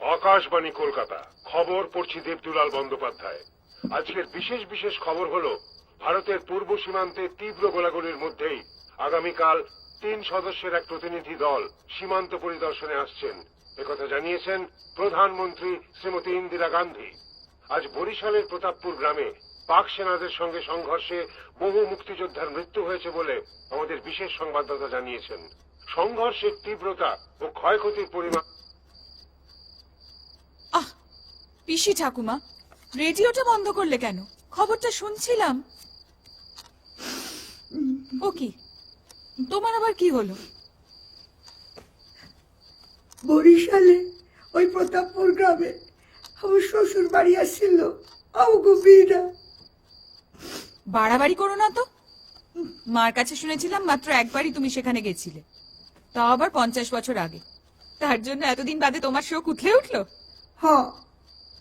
আকাশবাণী কলকাতা, খবর পড়ছি দেবদুলাল বন্দ্যোপাধ্যায়। আজকের বিশেষ বিশেষ খবর হলো, ভারতের পূর্ব সীমান্তে তীব্র গোলাগুলির মধ্যেই আগামীকাল তিন সদস্যের এক প্রতিনিধি দল সীমান্ত পরিদর্শনে আসছেন। একথা জানিয়েছেন প্রধানমন্ত্রী শ্রীমতী ইন্দিরা গান্ধী। আজ বরিশালের প্রতাপপুর গ্রামে পাক সেনাদের সঙ্গে সংঘর্ষে বহু মুক্তিযোদ্ধার মৃত্যু হয়েছে বলে আমাদের বিশেষ সংবাদদাতা জানিয়েছেন। সংঘর্ষের তীব্রতা ও ক্ষয়ক্ষতির পরিমাণ আহ পিসি ঠাকুমা রেডিওটা বন্ধ করলে কেন? খবরটা শুনছিলাম। ও কি? তোমার আবার কি হলো? বরিশালে ওই প্রতাপপুর গ্রামে আমার শ্বশুর বাড়ি আসছিল আমাকে বাড়াবাড়ি করো না তো। মার কাছে শুনেছিলাম মাত্র একবারই তুমি সেখানে গেছিলে। তাও আবার পঞ্চাশ বছর আগে। তার জন্য এতদিন বাদে তোমার শোক উঠলে উঠল? হ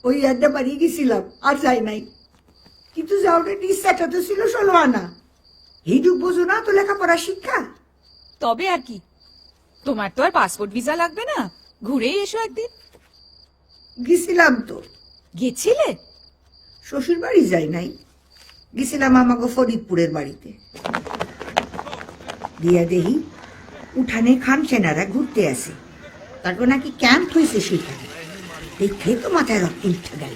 ওই একটা বাড়ি গেছিলাম আর যাই নাই। কিন্তু যাওয়ার ইচ্ছাটা তো ছিল ষোলো আনা এইটুক বোঝো না তো লেখাপড়া শিক্ষা। তবে আর কি। তোমার তো আর পাসপোর্ট ভিসা লাগবে না। ঘুরেই এসো একদিন। গেছিলাম তো। গেছিলে? শ্বশুর বাড়ি যাই নাই। গেছিলাম আমাকে ফরিদপুরের বাড়িতে। দিয়া দেহি উঠানে খান সেনারা ঘুরতে আসে। তারপর নাকি ক্যাম্প হয়েছে সেখানে। দেখে তো মাথায় রক্ত উঠে গেল।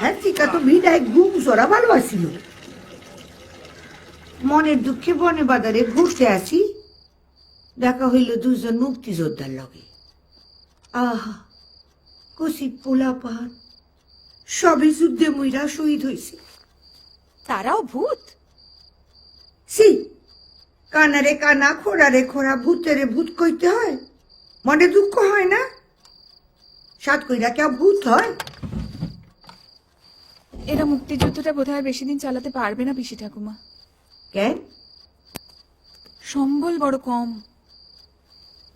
হ্যাঁ টিকা তো ভিড়ায় ঘুম সরা ভালো আসছিল মনের দুঃখে বনে বাজারে ঘুরতে আসি। দেখা হইল দুজন মুক্তিযোদ্ধার লগে। আহা কসি পোলা পাহাড় সবে যুদ্ধে মইরা শহীদ হয়েছে তারাও ভূত? সি কানারে কানা খোড়ারে খোড়া ভূতেরে ভূত কইতে হয়। মনে দুঃখ হয় না? সাত কইরা কেউ ভূত হয়? এরা মুক্তিযুদ্ধটা বোধহয় বেশি দিন চালাতে পারবে না পিসি ঠাকুমা। কেন? সম্বল বড় কম।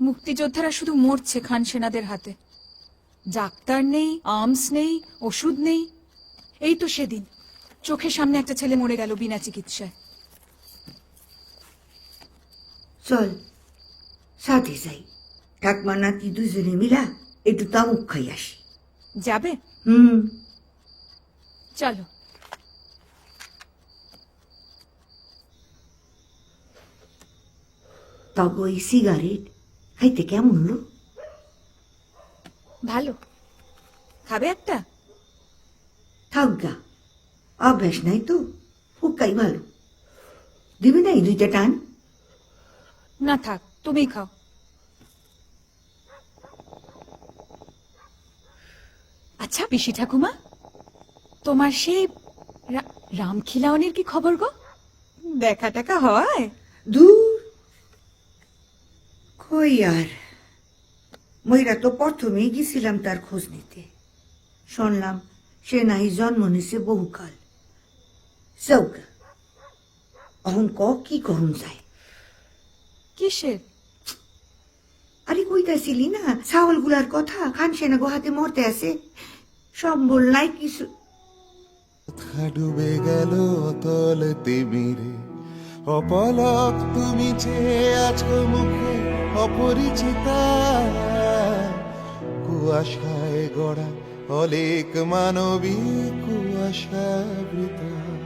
মুক্তিযোদ্ধারা শুধু মরছে খান সেনাদের হাতে। ডাক্তার নেই আর্মস নেই ওষুধ নেই। এই তো সেদিন। চোখের সামনে একটা ছেলে মরে গেল বিনা চিকিৎসায়। চল সাথে যাই। ঠাকমা নাতি দুজনে মিলা একটু তামুক খাই আসি যাবে? হুম। চলো। তবে ওই সিগারেট খাইতে কেমন হলো? ভালো। খাবে একটা? থাক গা অভ্যাস নাই তো ফুকাই ভালো। দিবি নাই দুইটা টান? না থাক তুমিই খাও। আচ্ছা পিসি ঠাকুমা তোমার সেই রামখিলাওয়ানির কি খবর গো? দেখা টাকা হয়? দূর। কই আর? ময়রা তো প্রথমেই গেছিলাম তার খোঁজ নিতে। শুনলাম সে নাহি জন্ম নিছে বহুকাল। চৌকা অহন ক কি করুন যায়? কিসের? আরে কইতাছিলি না ছাগলগুলার কথা খান সেনা গোহাতে মরতে আছে। সম্বল বললাই কিছু। ডুবে গেল অতল তিমিরে। অপলক তুমি চেয়ে আছো মুখে অপরিচিতা। কুয়াশায় গড়া অলেক মানবী কুয়াশাবৃতা।